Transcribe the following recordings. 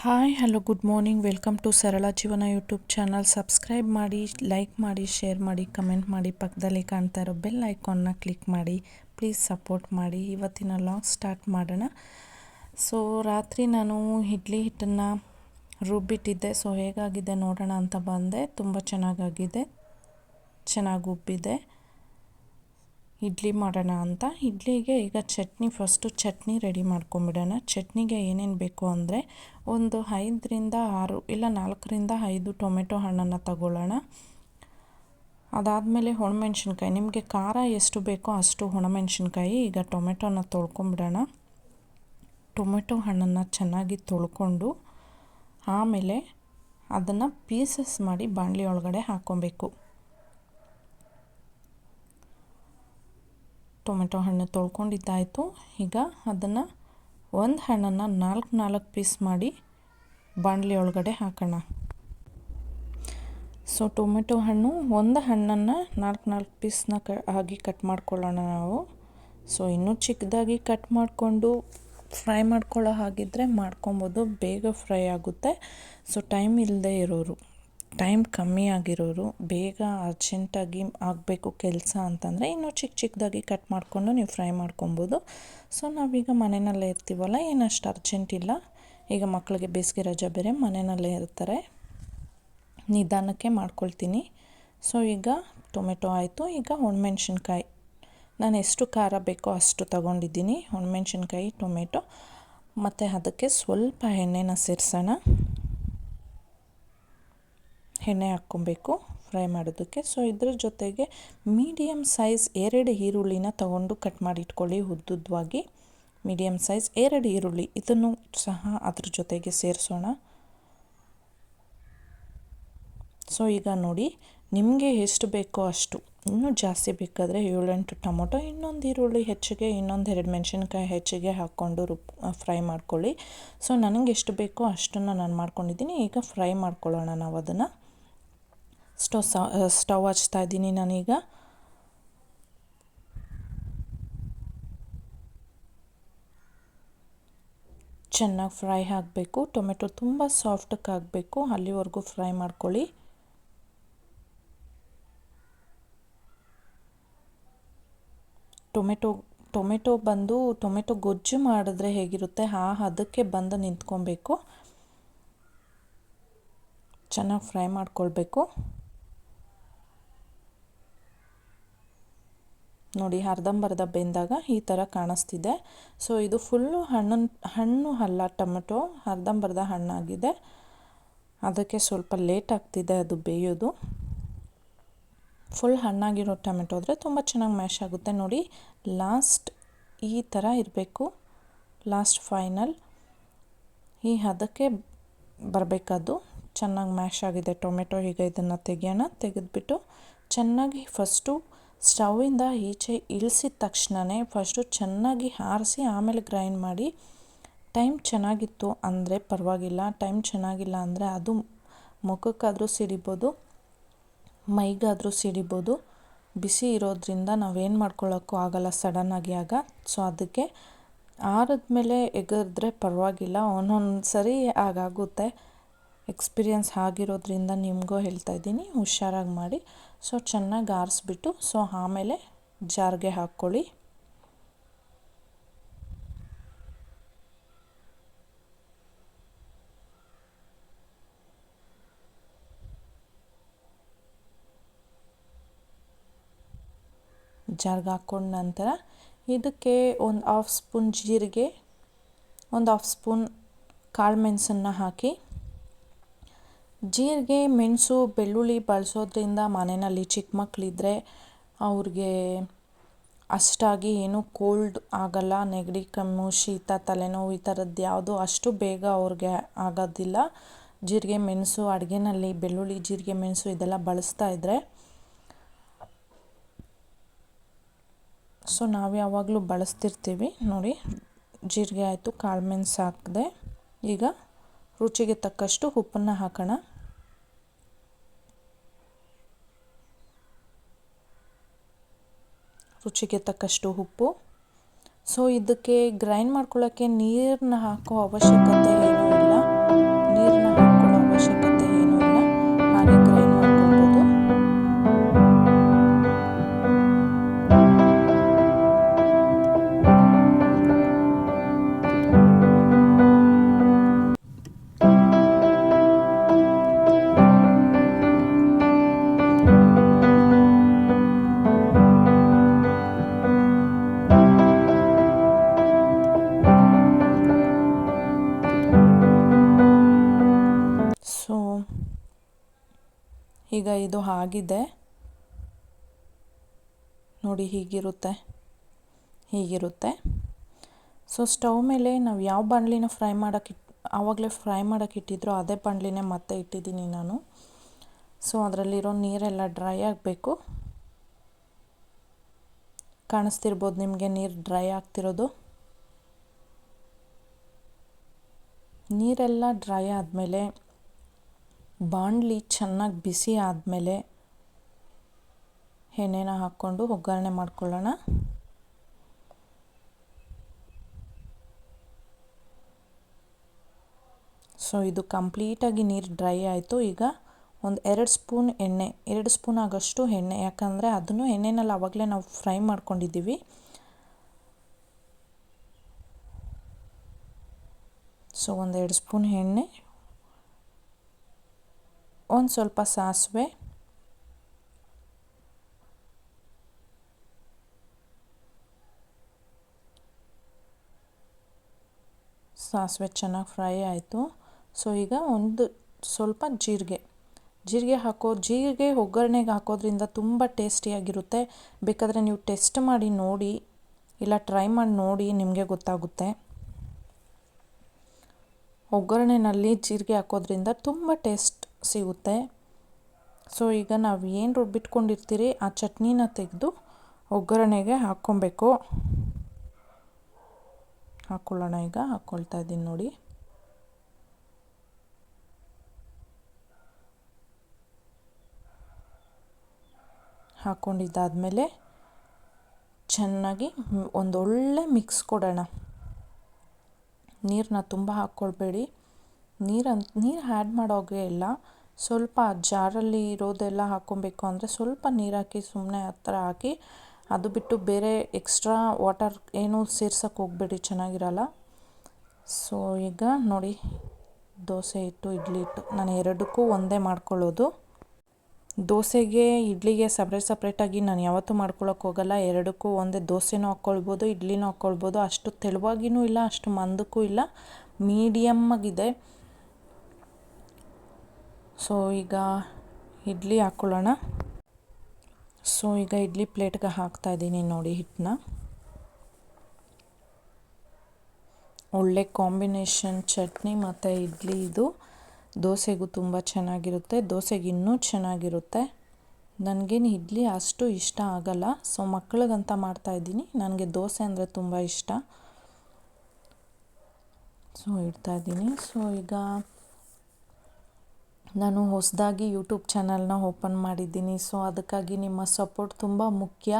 Hi hello good morning welcome to Sarala Jeevana YouTube channel subscribe ಮಾಡಿ like ಮಾಡಿ share ಮಾಡಿ comment ಮಾಡಿ. ಪಕ್ಕದಲ್ಲಿ ಕಾಣ್ತಾ ಇರೋ ಬೆಲ್ ಐಕಾನ್ನ ಕ್ಲಿಕ್ ಮಾಡಿ. ಪ್ಲೀಸ್ ಸಪೋರ್ಟ್ ಮಾಡಿ. ಇವತ್ತಿನ ಲಾಗ್ ಸ್ಟಾರ್ಟ್ ಮಾಡೋಣ. ಸೊ ರಾತ್ರಿ ನಾನು ಇಡ್ಲಿ ಹಿಟ್ಟನ್ನು ರುಬ್ಬಿಟ್ಟಿದ್ದೆ. ಸೊ ಹೇಗಾಗಿದೆ ನೋಡೋಣ ಅಂತ ಬಂದೆ. ತುಂಬ ಚೆನ್ನಾಗಾಗಿದೆ. ಚೆನ್ನಾಗಿ ಉಬ್ಬಿದೆ. ಇಡ್ಲಿ ಮಾಡೋಣ ಅಂತ. ಇಡ್ಲಿಗೆ ಈಗ ಚಟ್ನಿ ಫಸ್ಟು ಚಟ್ನಿ ರೆಡಿ ಮಾಡ್ಕೊಂಬಿಡೋಣ. ಚಟ್ನಿಗೆ ಏನೇನು ಬೇಕು ಅಂದರೆ ಒಂದು ಐದರಿಂದ ಆರು ಇಲ್ಲ ನಾಲ್ಕರಿಂದ ಐದು ಟೊಮೆಟೊ ಹಣ್ಣನ್ನು ತಗೊಳ್ಳೋಣ. ಅದಾದಮೇಲೆ ಒಣಮೆಣ್ಸಿನ್ಕಾಯಿ. ನಿಮಗೆ ಖಾರ ಎಷ್ಟು ಬೇಕೋ ಅಷ್ಟು ಒಣಮೆಣ್ಸಿನ್ಕಾಯಿ ಈಗ ಟೊಮೆಟೊನ ತೊಳ್ಕೊಂಬಿಡೋಣ. ಟೊಮೆಟೊ ಹಣ್ಣನ್ನು ಚೆನ್ನಾಗಿ ತೊಳ್ಕೊಂಡು ಆಮೇಲೆ ಅದನ್ನು ಪೀಸಸ್ ಮಾಡಿ ಬಾಣಲಿ ಒಳಗಡೆ ಹಾಕ್ಕೊಬೇಕು. ಟೊಮೆಟೊ ಹಣ್ಣು ತೊಳ್ಕೊಂಡಿದ್ದಾಯಿತು. ಈಗ ಅದನ್ನು ಒಂದು ಹಣ್ಣನ್ನು ನಾಲ್ಕು ನಾಲ್ಕು ಪೀಸ್ ಮಾಡಿ ಬಾಣಲಿ ಒಳಗಡೆ ಹಾಕೋಣ. ಸೊ ಟೊಮೆಟೊ ಹಣ್ಣು ಒಂದು ಹಣ್ಣನ್ನು ನಾಲ್ಕು ನಾಲ್ಕು ಪೀಸ್ನ ಕ ಆಗಿ ಕಟ್ ಮಾಡ್ಕೊಳ್ಳೋಣ ನಾವು. ಸೊ ಇನ್ನೂ ಚಿಕ್ಕದಾಗಿ ಕಟ್ ಮಾಡಿಕೊಂಡು ಫ್ರೈ ಮಾಡ್ಕೊಳ್ಳೋ ಹಾಗಿದ್ದರೆ ಮಾಡ್ಕೊಬೋದು. ಬೇಗ ಫ್ರೈ ಆಗುತ್ತೆ. ಸೊ ಟೈಮ್ ಇಲ್ಲದೆ ಇರೋರು. ಟೈಮ್ ಕಮ್ಮಿ ಆಗಿರೋರು ಬೇಗ ಅರ್ಜೆಂಟಾಗಿ ಆಗಬೇಕು ಕೆಲಸ ಅಂತಂದರೆ ಇನ್ನೂ ಚಿಕ್ಕ ಚಿಕ್ಕದಾಗಿ ಕಟ್ ಮಾಡಿಕೊಂಡು ನೀವು ಫ್ರೈ ಮಾಡ್ಕೊಬೋದು. ಸೊ ನಾವೀಗ ಮನೆಯಲ್ಲೇ ಇರ್ತೀವಲ್ಲ, ಏನಷ್ಟು ಅರ್ಜೆಂಟ್ ಇಲ್ಲ. ಈಗ ಮಕ್ಕಳಿಗೆ ಬೇಸಿಗೆ ರಜೆ ಬೇರೆ, ಮನೆಯಲ್ಲೇ ಇರ್ತಾರೆ. ನಿಧಾನಕ್ಕೆ ಮಾಡ್ಕೊಳ್ತೀನಿ. ಸೊ ಈಗ ಟೊಮೆಟೊ ಆಯಿತು. ಈಗ ಒಣಮೆಣ್ಸಿನ್ಕಾಯಿ ನಾನು ಎಷ್ಟು ಖಾರ ಬೇಕೋ ಅಷ್ಟು ತಗೊಂಡಿದ್ದೀನಿ. ಒಣಮೆಣ್ಸಿನ್ಕಾಯಿ ಟೊಮೆಟೊ. ಮತ್ತು ಅದಕ್ಕೆ ಸ್ವಲ್ಪ ಎಣ್ಣೆನ ಸೇರಿಸೋಣ. ಎಣ್ಣೆ ಹಾಕ್ಕೊಬೇಕು ಫ್ರೈ ಮಾಡೋದಕ್ಕೆ. ಸೊ ಇದ್ರ ಜೊತೆಗೆ ಮೀಡಿಯಮ್ ಸೈಜ್ ಎರಡು ಈರುಳ್ಳಿನ ತಗೊಂಡು ಕಟ್ ಮಾಡಿ ಇಟ್ಕೊಳ್ಳಿ ಉದ್ದುದ್ದವಾಗಿ ಮೀಡಿಯಮ್ ಸೈಜ್ ಎರಡು ಈರುಳ್ಳಿ, ಇದನ್ನು ಸಹ ಅದ್ರ ಜೊತೆಗೆ ಸೇರಿಸೋಣ. ಸೊ ಈಗ ನೋಡಿ, ನಿಮಗೆ ಎಷ್ಟು ಬೇಕೋ ಅಷ್ಟು. ಇನ್ನೂ ಜಾಸ್ತಿ ಬೇಕಾದರೆ ಏಳೆಂಟು ಟೊಮೊಟೊ, ಇನ್ನೊಂದು ಈರುಳ್ಳಿ ಹೆಚ್ಚಿಗೆ, ಇನ್ನೊಂದು ಎರಡು ಮೆಣಸಿನ್ಕಾಯಿ ಹೆಚ್ಚಿಗೆ ಹಾಕ್ಕೊಂಡು ರುಬ್ ಫ್ರೈ ಮಾಡ್ಕೊಳ್ಳಿ. ಸೊ ನನಗೆ ಎಷ್ಟು ಬೇಕೋ ಅಷ್ಟನ್ನು ನಾನು ಮಾಡ್ಕೊಂಡಿದ್ದೀನಿ. ಈಗ ಫ್ರೈ ಮಾಡ್ಕೊಳ್ಳೋಣ ನಾವು ಅದನ್ನು ಸ್ಟವ್ ಸ್ಟವ್ ಹಚ್ತಾ ಇದ್ದೀನಿ ನಾನೀಗ ಚೆನ್ನಾಗಿ ಫ್ರೈ ಆಗಬೇಕು ಟೊಮೆಟೊ ತುಂಬ ಸಾಫ್ಟಕ್ಕೆ ಆಗಬೇಕು ಅಲ್ಲಿವರೆಗೂ ಫ್ರೈ ಮಾಡ್ಕೊಳ್ಳಿ. ಟೊಮೆಟೊ ಟೊಮೆಟೊ ಬಂದು, ಟೊಮೆಟೊ ಗೊಜ್ಜು ಮಾಡಿದ್ರೆ ಹೇಗಿರುತ್ತೆ, ಆ ಅದಕ್ಕೆ ಬಂದು ನಿಂತ್ಕೊಬೇಕು. ಚೆನ್ನಾಗಿ ಫ್ರೈ ಮಾಡ್ಕೊಳ್ಬೇಕು. ನೋಡಿ ಅರ್ಧಂಬರ್ಧ ಬೆಂದಾಗ ಈ ಥರ ಕಾಣಿಸ್ತಿದೆ. ಸೊ ಇದು ಫುಲ್ಲು ಹಣ್ಣು ಹಣ್ಣು ಅಲ್ಲ, ಟೊಮೆಟೊ ಅರ್ಧಂಬರ್ಧ ಹಣ್ಣಾಗಿದೆ. ಅದಕ್ಕೆ ಸ್ವಲ್ಪ ಲೇಟ್ ಆಗ್ತಿದೆ ಅದು ಬೇಯೋದು. ಫುಲ್ ಹಣ್ಣಾಗಿರೋ ಟೊಮೆಟೊ ಆದರೆ ತುಂಬ ಚೆನ್ನಾಗಿ ಮ್ಯಾಶ್ ಆಗುತ್ತೆ. ನೋಡಿ ಲಾಸ್ಟ್ ಈ ಥರ ಇರಬೇಕು. ಲಾಸ್ಟ್ ಫೈನಲ್ ಈ ಹದಕ್ಕೆ ಬರಬೇಕದು ಚೆನ್ನಾಗಿ ಮ್ಯಾಶ್ ಆಗಿದೆ ಟೊಮೆಟೊ. ಈಗ ಇದನ್ನು ತೆಗೆಯೋಣ. ತೆಗೆದುಬಿಟ್ಟು ಚೆನ್ನಾಗಿ ಫಸ್ಟು ಸ್ಟವ್ವಿಂದ ಈಚೆ ಇಳಿಸಿದ ತಕ್ಷಣವೇ ಫಸ್ಟು ಚೆನ್ನಾಗಿ ಆರಿಸಿ ಆಮೇಲೆ ಗ್ರೈಂಡ್ ಮಾಡಿ ಟೈಮ್ ಚೆನ್ನಾಗಿತ್ತು ಅಂದರೆ ಪರವಾಗಿಲ್ಲ ಟೈಮ್ ಚೆನ್ನಾಗಿಲ್ಲ ಅಂದರೆ ಅದು ಮುಖಕ್ಕಾದರೂ ಸಿಡಿಬೋದು, ಮೈಗಾದರೂ ಸಿಡಿಬೋದು, ಬಿಸಿ ಇರೋದ್ರಿಂದ ನಾವೇನು ಮಾಡ್ಕೊಳ್ಳೋಕ್ಕೂ ಆಗಲ್ಲ ಸಡನ್ನಾಗಿ ಆಗ ಸೊ ಅದಕ್ಕೆ ಆರಿದ್ಮೇಲೆ ಎಗರಿದ್ರೆ ಪರವಾಗಿಲ್ಲ ಒಂದೊಂದು ಸರಿ ಆಗಾಗುತ್ತೆ. ಎಕ್ಸ್ಪೀರಿಯನ್ಸ್ ಆಗಿರೋದ್ರಿಂದ ನಿಮಗೂ ಹೇಳ್ತಾ ಇದ್ದೀನಿ, ಹುಷಾರಾಗಿ ಮಾಡಿ. ಸೊ, ಚೆನ್ನಾಗಿ ಆರಿಸ್ಬಿಟ್ಟು, ಸೊ, ಆಮೇಲೆ ಜಾರ್ಗೆ ಹಾಕ್ಕೊಳ್ಳಿ. ಜಾರ್ಗೆ ಹಾಕ್ಕೊಂಡ ನಂತರ ಇದಕ್ಕೆ ಒಂದು ಹಾಫ್ ಸ್ಪೂನ್ ಜೀರಿಗೆ, ಒಂದು ಹಾಫ್ ಸ್ಪೂನ್ ಕಾಳು ಮೆಣಸನ್ನು ಹಾಕಿ. ಜೀರಿಗೆ, ಮೆಣಸು, ಬೆಳ್ಳುಳ್ಳಿ ಬಳಸೋದ್ರಿಂದ ಮನೆಯಲ್ಲಿ ಚಿಕ್ಕ ಮಕ್ಕಳಿದ್ರೆ ಅವ್ರಿಗೆ ಅಷ್ಟಾಗಿ ಏನೂ ಕೋಲ್ಡ್ ಆಗಲ್ಲ. ನೆಗಡಿ, ಕೆಮ್ಮು, ಶೀತ, ತಲೆನೋವು ಈ ಥರದ್ದು ಯಾವುದು ಅಷ್ಟು ಬೇಗ ಅವ್ರಿಗೆ ಆಗೋದಿಲ್ಲ. ಜೀರಿಗೆ, ಮೆಣಸು, ಅಡುಗೆನಲ್ಲಿ ಬೆಳ್ಳುಳ್ಳಿ, ಜೀರಿಗೆ, ಮೆಣಸು ಇದೆಲ್ಲ ಬಳಸ್ತಾ ಇದ್ದರೆ ಸೊ ನಾವು ಯಾವಾಗಲೂ ಬಳಸ್ತಿರ್ತೀವಿ. ನೋಡಿ, ಜೀರಿಗೆ ಆಯಿತು, ಕಾಳು ಮೆಣಸು ಹಾಕಿದೆ. ಈಗ ರುಚಿಗೆ ತಕ್ಕಷ್ಟು ಉಪ್ಪನ್ನು ಹಾಕೋಣ. ರುಚಿಗೆ ತಕ್ಕಷ್ಟು ಉಪ್ಪು. ಸೊ ಇದಕ್ಕೆ ಗ್ರೈಂಡ್ ಮಾಡ್ಕೊಳ್ಳೋಕ್ಕೆ ನೀರನ್ನ ಹಾಕೋ ಅವಶ್ಯಕತೆ ಏನು ಇಲ್ಲ. ಈಗ ಇದು ಆಗಿದೆ. ನೋಡಿ ಹೀಗಿರುತ್ತೆ ಹೀಗಿರುತ್ತೆ. ಸೊ ಸ್ಟವ್ ಮೇಲೆ ನಾವು ಯಾವ ಬಾಣಲಿನ ಫ್ರೈ ಮಾಡೋಕ್ಕೆ ಆವಾಗಲೇ ಫ್ರೈ ಮಾಡೋಕ್ಕೆ ಇಟ್ಟಿದ್ರೋ ಅದೇ ಬಾಣಲಿನೇ ಮತ್ತೆ ಇಟ್ಟಿದ್ದೀನಿ ನಾನು. ಸೊ ಅದರಲ್ಲಿರೋ ನೀರೆಲ್ಲ ಡ್ರೈ ಆಗಬೇಕು. ಕಾಣಿಸ್ತಿರ್ಬೋದು ನಿಮಗೆ ನೀರು ಡ್ರೈ ಆಗ್ತಿರೋದು. ನೀರೆಲ್ಲ ಡ್ರೈ ಆದಮೇಲೆ ಬಾಣಲಿ ಚೆನ್ನಾಗಿ ಬಿಸಿ ಆದಮೇಲೆ ಎಣ್ಣೆನ ಹಾಕ್ಕೊಂಡು ಒಗ್ಗರಣೆ ಮಾಡ್ಕೊಳ್ಳೋಣ. ಸೊ, ಇದು ಕಂಪ್ಲೀಟಾಗಿ ನೀರು ಡ್ರೈ ಆಯಿತು. ಈಗ ಒಂದು ಎರಡು ಸ್ಪೂನ್ ಎಣ್ಣೆ, ಎರಡು ಸ್ಪೂನ್ ಆಗೋಷ್ಟು ಎಣ್ಣೆ, ಯಾಕಂದರೆ ಅದನ್ನು ಎಣ್ಣೆನಲ್ಲಿ ಆವಾಗಲೇ ನಾವು ಫ್ರೈ ಮಾಡ್ಕೊಂಡಿದ್ದೀವಿ. ಸೊ, ಒಂದು ಎರಡು ಸ್ಪೂನ್ ಎಣ್ಣೆ. ಒಂದು ಸ್ವಲ್ಪ ಸಾಸಿವೆ ಸಾಸಿವೆ ಚೆನ್ನಾಗಿ ಫ್ರೈ ಆಯಿತು ಸೊ ಈಗ ಒಂದು ಸ್ವಲ್ಪ ಜೀರಿಗೆ. ಜೀರಿಗೆ ಹಾಕೋ, ಜೀರಿಗೆ ಒಗ್ಗರಣೆಗೆ ಹಾಕೋದ್ರಿಂದ ತುಂಬ ಟೇಸ್ಟಿಯಾಗಿರುತ್ತೆ ಬೇಕಾದರೆ ನೀವು ಟೆಸ್ಟ್ ಮಾಡಿ ನೋಡಿ, ಇಲ್ಲ ಟ್ರೈ ಮಾಡಿ ನೋಡಿ ನಿಮಗೆ ಗೊತ್ತಾಗುತ್ತೆ. ಒಗ್ಗರಣೆನಲ್ಲಿ ಜೀರಿಗೆ ಹಾಕೋದ್ರಿಂದ ತುಂಬ ಟೇಸ್ಟ್ ಸಿಗುತ್ತೆ. ಸೊ ಈಗ ನಾವು ಏನು ರುಬ್ಬಿಟ್ಕೊಂಡಿರ್ತೀರಿ, ಆ ಚಟ್ನಿನ ತೆಗೆದು ಒಗ್ಗರಣೆಗೆ ಹಾಕ್ಕೊಬೇಕು. ಹಾಕ್ಕೊಳ್ಳೋಣ ಈಗ ಹಾಕ್ಕೊಳ್ತಾ ಇದ್ದೀನಿ ನೋಡಿ. ಹಾಕ್ಕೊಂಡಿದ್ದಾದಮೇಲೆ ಚೆನ್ನಾಗಿ ಒಂದೊಳ್ಳೆ ಮಿಕ್ಸ್ ಕೊಡೋಣ. ನೀರನ್ನ ತುಂಬ ಹಾಕ್ಕೊಳ್ಬೇಡಿ. ನೀರಂತ ನೀರು ಆ್ಯಡ್ ಮಾಡೋಗೆ ಇಲ್ಲ. ಸ್ವಲ್ಪ ಜಾರಲ್ಲಿ ಇರೋದೆಲ್ಲ ಹಾಕ್ಕೊಬೇಕು ಅಂದರೆ ಸ್ವಲ್ಪ ನೀರು ಹಾಕಿ ಸುಮ್ಮನೆ ಹತ್ರ ಹಾಕಿ ಅದು ಬಿಟ್ಟು ಬೇರೆ ಎಕ್ಸ್ಟ್ರಾ ವಾಟರ್ ಏನೂ ಸೇರ್ಸೋಕ್ಕೆ ಹೋಗಬೇಡಿ, ಚೆನ್ನಾಗಿರಲ್ಲ. ಸೊ ಈಗ ನೋಡಿ, ದೋಸೆ ಹಿಟ್ಟು, ಇಡ್ಲಿ ಹಿಟ್ಟು. ನಾನು ಎರಡಕ್ಕೂ ಒಂದೇ ಮಾಡ್ಕೊಳ್ಳೋದು. ದೋಸೆಗೆ, ಇಡ್ಲಿಗೆ ಸಪ್ರೇಟ್ ಸಪ್ರೇಟಾಗಿ ನಾನು ಯಾವತ್ತೂ ಮಾಡ್ಕೊಳಕ್ಕೆ ಹೋಗಲ್ಲ. ಎರಡಕ್ಕೂ ಒಂದೇ ದೋಸೆನೂ ಹಾಕ್ಕೊಳ್ಬೋದು, ಇಡ್ಲಿನೂ ಹಾಕ್ಕೊಳ್ಬೋದು. ಅಷ್ಟು ತೆಳುವಾಗಿನೂ ಇಲ್ಲ, ಅಷ್ಟು ಮಂದಕ್ಕೂ ಇಲ್ಲ. ಮೀಡಿಯಮ್ಮಾಗಿದೆ ಸೊ ಈಗ ಇಡ್ಲಿ ಹಾಕ್ಕೊಳ್ಳೋಣ ಸೊ ಈಗ ಇಡ್ಲಿ ಪ್ಲೇಟ್ಗೆ ಹಾಕ್ತಾ ಇದ್ದೀನಿ ನೋಡಿ ಹಿಟ್ಟನ್ನ. ಒಳ್ಳೆ ಕಾಂಬಿನೇಷನ್ ಚಟ್ನಿ ಮತ್ತು ಇಡ್ಲಿ ಇದು. ದೋಸೆಗೂ ತುಂಬ ಚೆನ್ನಾಗಿರುತ್ತೆ. ದೋಸೆಗೆ ಇನ್ನೂ ಚೆನ್ನಾಗಿರುತ್ತೆ. ನನಗೇನು ಇಡ್ಲಿ ಅಷ್ಟು ಇಷ್ಟ ಆಗಲ್ಲ. ಸೊ ಮಕ್ಕಳಿಗಂತ ಮಾಡ್ತಾಯಿದ್ದೀನಿ ನನಗೆ ದೋಸೆ ಅಂದರೆ ತುಂಬ ಇಷ್ಟ. ಸೊ ಇಡ್ತಾಯಿದ್ದೀನಿ ಸೊ ಈಗ ನಾನು ಹೊಸದಾಗಿ ಯೂಟ್ಯೂಬ್ ಚಾನಲ್ನ ಓಪನ್ ಮಾಡಿದ್ದೀನಿ. ಸೊ, ಅದಕ್ಕಾಗಿ ನಿಮ್ಮ ಸಪೋರ್ಟ್ ತುಂಬ ಮುಖ್ಯ.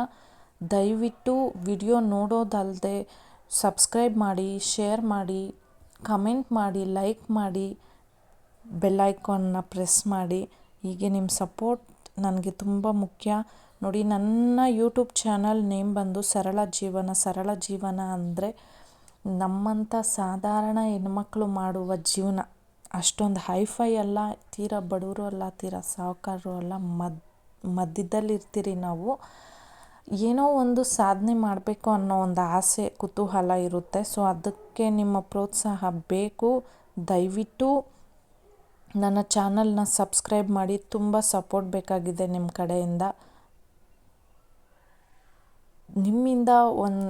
ದಯವಿಟ್ಟು ವಿಡಿಯೋ ನೋಡೋದಲ್ಲದೆ ಸಬ್ಸ್ಕ್ರೈಬ್ ಮಾಡಿ, ಶೇರ್ ಮಾಡಿ, ಕಮೆಂಟ್ ಮಾಡಿ, ಲೈಕ್ ಮಾಡಿ ಬೆಲ್ಲೈಕಾನ್ನ ಪ್ರೆಸ್ ಮಾಡಿ. ಹೀಗೆ ನಿಮ್ಮ ಸಪೋರ್ಟ್ ನನಗೆ ತುಂಬ ಮುಖ್ಯ. ನೋಡಿ, ನನ್ನ ಯೂಟ್ಯೂಬ್ ಚಾನಲ್ ನೇಮ್ ಬಂದು ಸರಳ ಜೀವನ ಸರಳ ಜೀವನ ಅಂದರೆ ನಮ್ಮಂಥ ಸಾಧಾರಣ ಹೆಣ್ಮಕ್ಳು ಮಾಡುವ ಜೀವನ. ಅಷ್ಟೊಂದು ಹೈಫೈ ಅಲ್ಲ, ತೀರಾ ಬಡವರು ಅಲ್ಲ, ತೀರಾ ಸಾಹುಕಾರರು ಅಲ್ಲ, ಮದ್ ಮಧ್ಯದಲ್ಲಿ ಇರ್ತೀರಿ ನಾವು. ಏನೋ ಒಂದು ಸಾಧನೆ ಮಾಡಬೇಕು ಅನ್ನೋ ಒಂದು ಆಸೆ, ಕುತೂಹಲ ಇರುತ್ತೆ. ಸೊ, ಅದಕ್ಕೆ ನಿಮ್ಮ ಪ್ರೋತ್ಸಾಹ ಬೇಕು. ದಯವಿಟ್ಟು ನನ್ನ ಚಾನಲ್ನ ಸಬ್ಸ್ಕ್ರೈಬ್ ಮಾಡಿ, ತುಂಬ ಸಪೋರ್ಟ್ ಬೇಕಾಗಿದೆ ನಿಮ್ಮ ಕಡೆಯಿಂದ. ನಿಮ್ಮಿಂದ ಒಂದು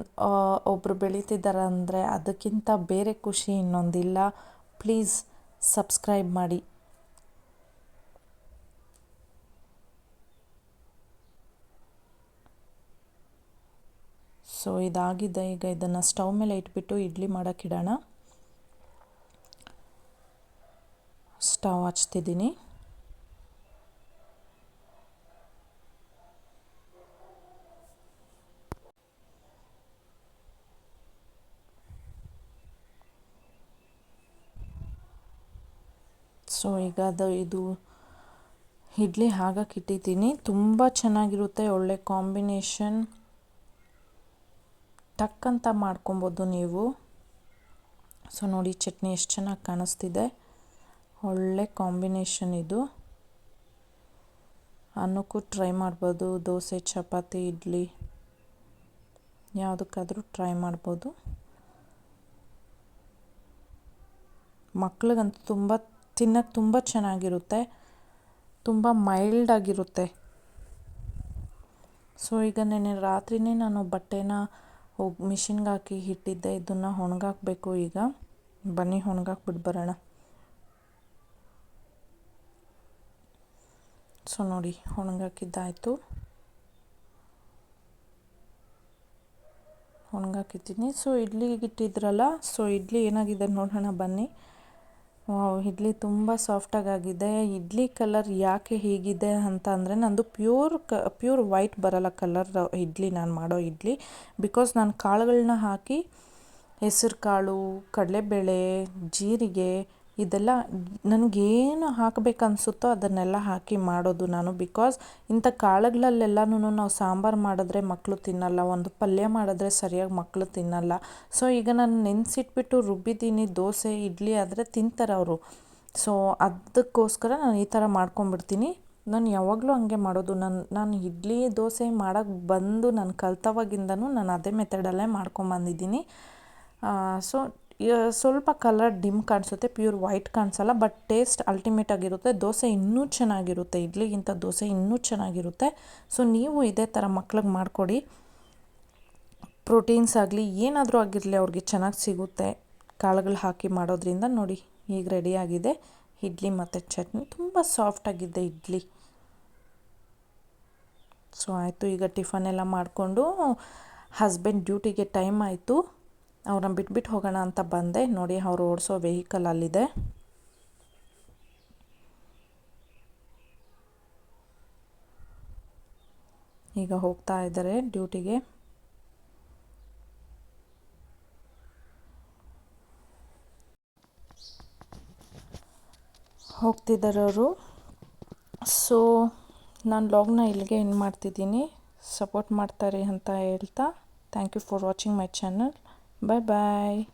ಒಬ್ಬರು ಬೆಳೀತಿದ್ದಾರೆ ಅಂದರೆ ಅದಕ್ಕಿಂತ ಬೇರೆ ಖುಷಿ ಇನ್ನೊಂದಿಲ್ಲ. ಪ್ಲೀಸ್ ಸಬ್ಸ್ಕ್ರೈಬ್ ಮಾಡಿ. ಸೊ ಇದಾಗಿದೆ. ಈಗ ಇದನ್ನು ಸ್ಟವ್ ಮೇಲೆ ಇಟ್ಬಿಟ್ಟು ಇಡ್ಲಿ ಮಾಡೋಕ್ಕಿಡೋಣ ಸ್ಟವ್ ಹಚ್ತಿದ್ದೀನಿ. ಸೊ, ಈಗ ಅದು ಇದು ಇಡ್ಲಿ ಹಾಗಕ್ಕೆ ಇಟ್ಟಿದ್ದೀನಿ ತುಂಬ ಚೆನ್ನಾಗಿರುತ್ತೆ, ಒಳ್ಳೆ ಕಾಂಬಿನೇಷನ್. ಟಕ್ ಅಂತ ಮಾಡ್ಕೊಬೋದು ನೀವು. ಸೊ, ನೋಡಿ ಚಟ್ನಿ ಎಷ್ಟು ಚೆನ್ನಾಗಿ ಕಾಣಿಸ್ತಿದೆ. ಒಳ್ಳೆ ಕಾಂಬಿನೇಷನ್ ಇದು. ಅನ್ನಕ್ಕೂ ಟ್ರೈ ಮಾಡ್ಬೋದು, ದೋಸೆ, ಚಪಾತಿ, ಇಡ್ಲಿ. ಯಾವುದಕ್ಕಾದರೂ ಟ್ರೈ ಮಾಡ್ಬೋದು. ಮಕ್ಳಿಗಂತೂ ತುಂಬ ತಿನ್ನೋಕ್ಕೆ ತುಂಬ ಚೆನ್ನಾಗಿರುತ್ತೆ. ತುಂಬ ಮೈಲ್ಡ್ ಆಗಿರುತ್ತೆ. ಸೊ ಈಗ ನೆನ್ನೆ ರಾತ್ರಿನೇ ನಾನು ಬಟ್ಟೆನ ಹೋಗಿ ಮಿಷಿನ್ಗೆ ಹಾಕಿ ಇಟ್ಟಿದ್ದೆ. ಇದನ್ನು ಒಣಗಾಕಬೇಕು ಈಗ. ಬನ್ನಿ ಒಣಗಾಕ್ಬಿಟ್ಟು ಬರೋಣ. ಸೊ ನೋಡಿ, ಒಣಗಾಕಿದ್ದಾಯಿತು. ಒಣಗಾಕಿದ್ದೀನಿ. ಸೊ ಇಡ್ಲಿಗೆ ಇಟ್ಟಿದ್ರಲ್ಲ? ಸೊ ಇಡ್ಲಿ ಏನಾಗಿದೆ ನೋಡೋಣ, ಬನ್ನಿ. ವಾವ್, ಇಡ್ಲಿ ತುಂಬ ಸಾಫ್ಟಾಗಿ ಆಗಿದೆ ಇಡ್ಲಿ ಕಲರ್ ಯಾಕೆ ಹೀಗಿದೆ ಅಂತ ಅಂದರೆ ನಂದು ಪ್ಯೂರ್ ಕ ಪ್ಯೂರ್ ವೈಟ್ ಬರಲ್ಲ ಕಲರ್ ಇಡ್ಲಿ ನಾನು ಮಾಡೋ ಇಡ್ಲಿ. ಬಿಕಾಸ್ ನಾನು ಕಾಳುಗಳನ್ನ ಹಾಕಿ ಹೆಸರು ಕಾಳು ಕಡಲೆಬೇಳೆ, ಜೀರಿಗೆ ಇದೆಲ್ಲ ನನಗೇನು ಹಾಕಬೇಕು ಅನಿಸುತ್ತೋ ಅದನ್ನೆಲ್ಲ ಹಾಕಿ ಮಾಡೋದು ನಾನು ಬಿಕಾಸ್ ಇಂಥ ಕಾಳುಗಳಲ್ಲೆಲ್ಲನೂ ನಾವು ಸಾಂಬಾರು ಮಾಡಿದ್ರೆ ಮಕ್ಕಳು ತಿನ್ನಲ್ಲ, ಒಂದು ಪಲ್ಯ ಮಾಡಿದ್ರೆ ಸರಿಯಾಗಿ ಮಕ್ಕಳು ತಿನ್ನಲ್ಲ. ಸೊ ಈಗ ನಾನು ನೆನೆಸಿಟ್ಬಿಟ್ಟು ರುಬ್ಬಿದ್ದೀನಿ, ದೋಸೆ, ಇಡ್ಲಿ ಆದರೆ ತಿಂತಾರೆ ಅವರು. ಸೊ ಅದಕ್ಕೋಸ್ಕರ ನಾನು ಈ ಥರ ಮಾಡ್ಕೊಂಡ್ಬಿಡ್ತೀನಿ ನಾನು ಯಾವಾಗಲೂ ಹಂಗೆ ಮಾಡೋದು. ನಾನು ನಾನು ಇಡ್ಲಿ, ದೋಸೆ ಮಾಡೋಕ್ಕೆ ಬಂದು ನಾನು ಕಲ್ತವಾಗಿಂದನೂ ನಾನು ಅದೇ ಮೆಥಡಲ್ಲೇ ಮಾಡ್ಕೊಂಬಂದಿದ್ದೀನಿ. ಸೊ ಸ್ವಲ್ಪ ಕಲರ್ ಡಿಮ್ ಕಾಣಿಸುತ್ತೆ ಪ್ಯೂರ್ ವೈಟ್ ಕಾಣಿಸಲ್ಲ ಬಟ್ ಟೇಸ್ಟ್ ಅಲ್ಟಿಮೇಟ್ ಆಗಿರುತ್ತೆ, ದೋಸೆ ಇನ್ನೂ ಚೆನ್ನಾಗಿರುತ್ತೆ, ಇಡ್ಲಿಗಿಂತ ದೋಸೆ ಇನ್ನೂ ಚೆನ್ನಾಗಿರುತ್ತೆ. ಸೊ ನೀವು ಇದೇ ಥರ ಮಕ್ಳಿಗೆ ಮಾಡಿಕೊಡಿ. ಪ್ರೋಟೀನ್ಸ್ ಆಗಲಿ, ಏನಾದರೂ ಆಗಿರಲಿ ಅವ್ರಿಗೆ ಚೆನ್ನಾಗಿ ಸಿಗುತ್ತೆ. ಕಾಳುಗಳು ಹಾಕಿ ಮಾಡೋದ್ರಿಂದ ನೋಡಿ, ಈಗ ರೆಡಿಯಾಗಿದೆ ಇಡ್ಲಿ ಮತ್ತು ಚಟ್ನಿ, ತುಂಬ ಸಾಫ್ಟಾಗಿದೆ ಇಡ್ಲಿ. ಸೊ ಆಯಿತು, ಈಗ ಟಿಫನ್ ಎಲ್ಲ ಮಾಡಿಕೊಂಡು, ಹಸ್ಬೆಂಡ್ ಡ್ಯೂಟಿಗೆ ಟೈಮ್ ಆಯಿತು. ಅವ್ರನ್ನ ಬಿಟ್ಬಿಟ್ಟು ಹೋಗೋಣ ಅಂತ ಬಂದೆ. ನೋಡಿ, ಅವ್ರು ಓಡಿಸೋ ವೆಹಿಕಲ್ ಅಲ್ಲಿದೆ. ಈಗ ಹೋಗ್ತಾ ಇದ್ದಾರೆ ಡ್ಯೂಟಿಗೆ. ಹೋಗ್ತಿದ್ದಾರೆ ಅವರು ಸೊ ನಾನು ಲಾಗ್ನ ಇಲ್ಲಿಗೆ ಏನು ಮಾಡ್ತಿದ್ದೀನಿ. ಸಪೋರ್ಟ್ ಮಾಡ್ತಾರೆ ಅಂತ ಹೇಳ್ತಾ. Thank you for watching my channel Bye bye.